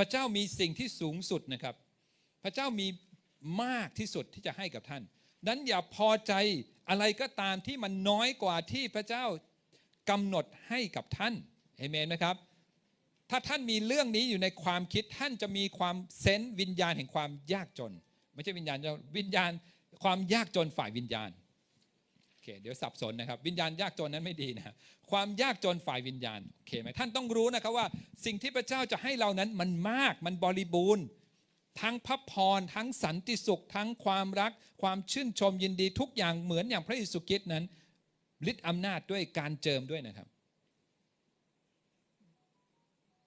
พระเจ้ามีสิ่งที่สูงสุดนะครับ พระเจ้ามีมากที่สุดที่จะให้กับท่าน นั้นอย่าพอใจอะไรก็ตามที่มันน้อยกว่าที่พระเจ้ากำหนดให้กับท่านเอเมนไหมครับ ถ้าท่านมีเรื่องนี้อยู่ในความคิดท่านจะมีความเซนส์วิญญาณแห่งความยากจน ไม่ใช่วิญญาณวิญญาณความยากจนฝ่ายวิญญาณ เคเดี๋ยวสับสนนะครับ วิญญาณยากจนนั้นไม่ดีนะความยากจนฝ่ายวิญญาณโอเคไหมท่านต้องรู้นะครับว่า สิ่งที่พระเจ้าจะให้เรานั้นมันมากมันบริบูรณ์ ทั้งพระพร ทั้งสันติสุข ทั้งความรัก ความชื่นชมยินดีทุกอย่างเหมือนอย่างพระเยซูคริสต์นั้นฤทธิ์อำนาจด้วยการเจิมด้วยนะครับ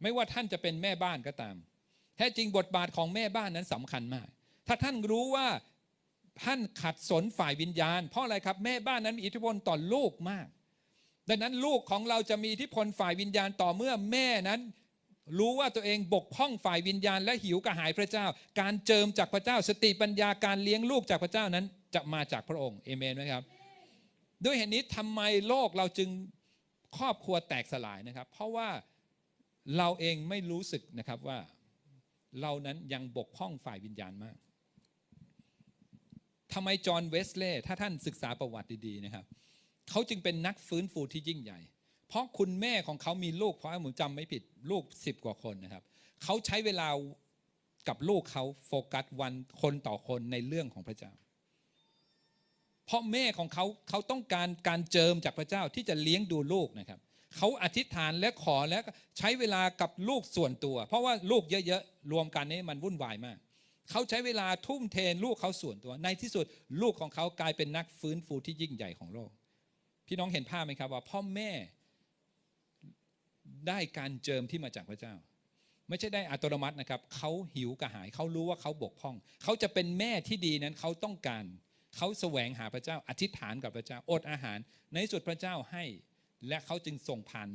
ไม่ว่าท่านจะเป็นแม่บ้านก็ตาม แท้จริงบทบาทของแม่บ้านนั้นสำคัญมาก ถ้าท่านรู้ว่า ท่านขัดสนฝ่ายวิญญาณ เพราะอะไรครับ แม่บ้านนั้นมีอิทธิพลต่อลูกมาก ดังนั้นลูกของเราจะมีอิทธิพลฝ่ายวิญญาณต่อเมื่อแม่นั้น รู้ว่าตัวเองบกพร่องฝ่ายวิญญาณ และหิวกระหายพระเจ้า การเจิมจากพระเจ้าสติปัญญาการเลี้ยงลูกจากพระเจ้านั้น จะมาจากพระองค์เอเมนไหมครับ ด้วยเหตุนี้ทำไมโลกเราจึงครอบครัวแตกสลายนะครับ เพราะว่าเราเองไม่รู้สึกนะครับว่าเรานั้นยังบกพร่องฝ่ายวิญญาณมาก ทำไมจอห์นเวสเลย์ถ้าท่านศึกษาประวัติดีๆนะครับเขาจึงเป็นนักฟื้นฟูที่ยิ่งใหญ่ เพราะคุณแม่ของเขามีลูกเพราะผมจำไม่ผิดลูกสิบกว่าคนนะครับเขาใช้เวลากับลูกเขาโฟกัสวันคนต่อคนในเรื่องของพระเจ้า เพราะแม่ของเขาเขาต้องการการเจิมจากพระเจ้าที่จะเลี้ยงดูลูกนะครับเขาอธิษฐานและขอและใช้เวลากับลูกส่วนตัว เพราะว่าลูกเยอะๆรวมกันนี้มันวุ่นวายมาก เขาใช้เวลาทุ่มเทลูกเขาส่วนตัว ในที่สุดลูกของเขากลายเป็นนักฟื้นฟูที่ยิ่งใหญ่ของโลก พี่น้องเห็นภาพไหมครับว่าพ่อแม่ได้การเจิมที่มาจากพระเจ้า ไม่ใช่ได้อัตโนมัตินะครับเขาหิวกระหายเขารู้ว่าเขาบกพร่อง เขาจะเป็นแม่ที่ดีนั้นเขาต้องการเขาแสวงหาพระเจ้าอธิษฐานกับพระเจ้าอดอาหาร ในสุดพระเจ้าให้ และเขาจึงส่งผ่าน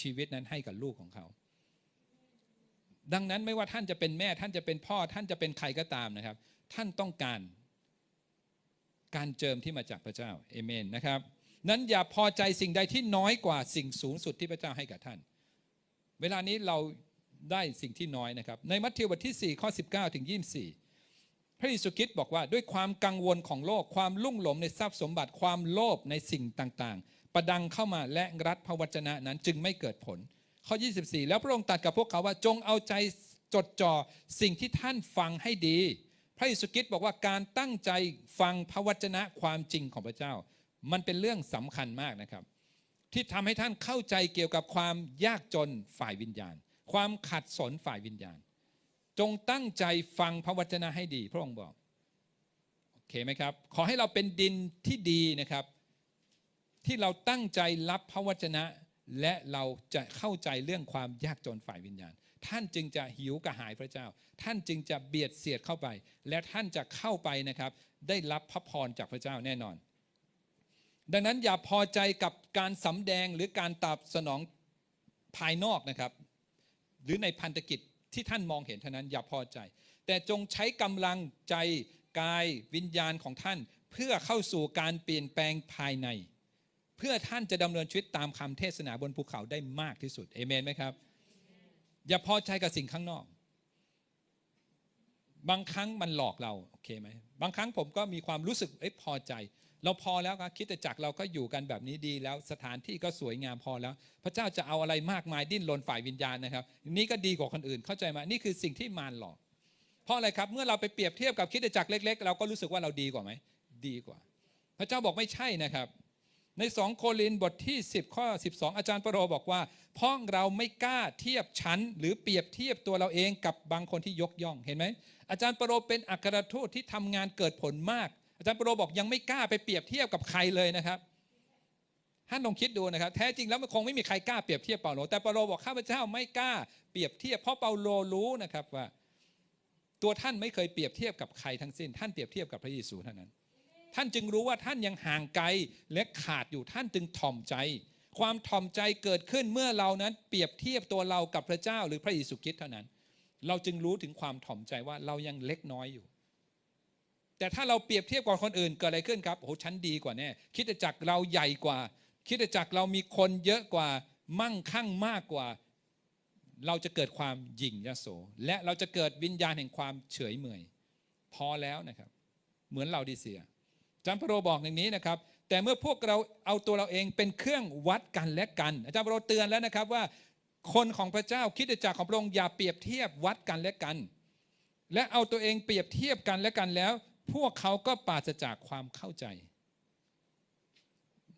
ชีวิตนั้นให้กับลูกของเขา ดังนั้นไม่ว่าท่านจะเป็นแม่ ท่านจะเป็นพ่อ ท่านจะเป็นใครก็ตามนะครับ ท่านต้องการ การเจิมที่มาจากพระเจ้าเอเมนนะครับ นั้นอย่าพอใจสิ่งใดที่น้อยกว่าสิ่งสูงสุดที่พระเจ้าให้กับท่าน เวลานี้เราได้สิ่งที่น้อยนะครับ ในมัทธิวบทที่ 4 ข้อ 19 ถึง 24 พระเยซูคริสต์บอกว่าด้วยความกังวลของโลกความลุ่มหลงในทรัพย์สมบัติความโลภในสิ่งต่างประดังเข้ามาและรัดพระวจนะนั้นจึงไม่เกิดผล ข้อ 24 แล้วพระองค์ตรัสกับพวกเขาว่าจงเอาใจจดจ่อสิ่งที่ท่านฟังให้ดี พระเยซูคริสต์บอกว่าการตั้งใจฟังพระวจนะความจริงของพระเจ้า มันเป็นเรื่องสำคัญมากนะครับ ที่ทำให้ท่านเข้าใจเกี่ยวกับความยากจนฝ่ายวิญญาณ ความขัดสนฝ่ายวิญญาณ จงตั้งใจฟังพระวจนะให้ดี พระองค์บอกโอเคไหมครับ ขอให้เราเป็นดินที่ดีนะครับ ที่เราตั้งใจรับพระวจนะ และเราจะเข้าใจเรื่องความยากจนฝ่ายวิญญาณ ท่านจึงจะหิวกระหายพระเจ้า ท่านจึงจะเบียดเสียดเข้าไป และท่านจะเข้าไปนะครับ ได้รับพระพรจากพระเจ้าแน่นอน ดังนั้นอย่าพอใจกับการสำแดงหรือการตอบสนองภายนอกนะครับ หรือในพันธกิจที่ท่านมองเห็นเท่านั้นอย่าพอใจ แต่จงใช้กำลังใจกายวิญญาณของท่าน เพื่อเข้าสู่การเปลี่ยนแปลงภายใน พื่อท่านจะดำเนินชีวิตตามคำเทศนาบนภูเขาได้มากที่สุดเอเมนไหมครับ อย่าพอใจกับสิ่งข้างนอก บางครั้งมันหลอกเราโอเคไหมบางครั้งผมก็มีความรู้สึกเอ้พอใจ เราพอแล้วครับคิดจักเราก็อยู่กันแบบนี้ดีแล้วสถานที่ก็สวยงามพอแล้ว พระเจ้าจะเอาอะไรมากมายดิ้นรนฝ่ายวิญญาณนะครับ นี่ก็ดีกว่าคนอื่นเข้าใจไหมนี่คือสิ่งที่มารหลอกเพราะอะไรครับเมื่อเราไปเปรียบเทียบกับคิดจักเล็ก ๆ เราก็รู้สึกว่าเราดีกว่าไหมดีกว่า พระเจ้าบอกไม่ใช่นะครับ ในสองโครินบทที่ 10 ข้อ 12 อาจารย์ปรโรบอกว่าเพราะเราไม่กล้าเทียบชั้น หรือเปรียบเทียบตัวเราเองกับบางคนที่ยกย่องเห็นไหมอาจารย์ปรโรเป็นอัครทูตที่ทำงานเกิดผลมาก อาจารย์ปรโรบอกยังไม่กล้าไปเปรียบเทียบกับใครเลยนะครับท่านลองคิดดูนะครับ แท้จริงแล้วมันคงไม่มีใครกล้าเปรียบเทียบเปาโลแต่เปาโลบอกข้าพเจ้าไม่กล้าเปรียบเทียบเพราะเปาโลรู้นะครับว่า ตัวท่านไม่เคยเปรียบเทียบกับใครทั้งสิ้น ท่านเปรียบเทียบกับพระเยซูเท่านั้น ท่านจึงรู้ว่าท่านยังห่างไกลและขาดอยู่ท่านจึงถ่อมใจ ความถ่อมใจเกิดขึ้นเมื่อเรานั้นเปรียบเทียบตัวเรากับพระเจ้าหรือพระเยซูคริสต์เท่านั้น เราจึงรู้ถึงความถ่อมใจว่าเรายังเล็กน้อยอยู่ แต่ถ้าเราเปรียบเทียบกับคนอื่นเกิดอะไรขึ้นครับโอ้โหฉันดีกว่าแน่คิดจักเราใหญ่กว่า คิดจักเรามีคนเยอะกว่ามั่งคั่งมากกว่า เราจะเกิดความหยิ่งยโส และเราจะเกิดวิญญาณแห่งความเฉยเมยพอแล้วนะครับ เหมือนเราดีเซีย จารย์พระโรบอกอย่างนี้นะครับ แต่เมื่อพวกเราเอาตัวเราเองเป็นเครื่องวัดกันและกัน อาจารย์พระโรเตือนแล้วนะครับว่า คนของพระเจ้าคิดจักรของพระองค์อย่าเปรียบเทียบวัดกันและกัน และเอาตัวเองเปรียบเทียบกันและกันแล้ว พวกเขาก็ปราศจากความเข้าใจ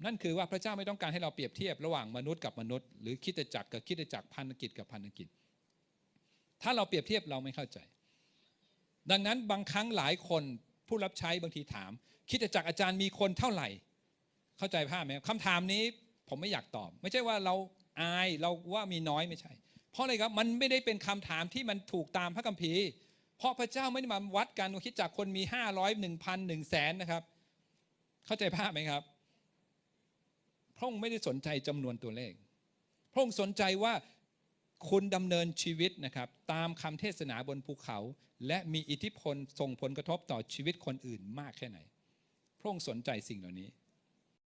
นั่นคือว่าพระเจ้าไม่ต้องการให้เราเปรียบเทียบระหว่างมนุษย์กับมนุษย์ หรือคิดจักรกับคิดจักรพันธกิจกับพันธกิจ ถ้าเราเปรียบเทียบเราไม่เข้าใจ ดังนั้นบางครั้งหลายคน ผู้รับใช้บางทีถาม คิดจักอาจารย์มีคนเท่าไหร่ เข้าใจภาพไหมคำถามนี้ผมไม่อยากตอบ ไม่ใช่ว่าเราอายเราว่ามีน้อยไม่ใช่ เพราะอะไรครับมันไม่ได้เป็นคำถามที่มันถูกตามพระคัมภีร์ เพราะพระเจ้าไม่ได้มาวัดกันว่าคิดจากคนมีห้าร้อยหนึ่งพันหนึ่งแสนนะครับ เข้าใจภาพไหมครับพระองค์ไม่ได้สนใจจำนวนตัวเลข พระองค์สนใจว่า คุณดำเนินชีวิตนะครับตามคำเทศนาบนภูเขา และมีอิทธิพลส่งผลกระทบต่อชีวิตคนอื่นมากแค่ไหน พระองค์สนใจสิ่งเหล่านี้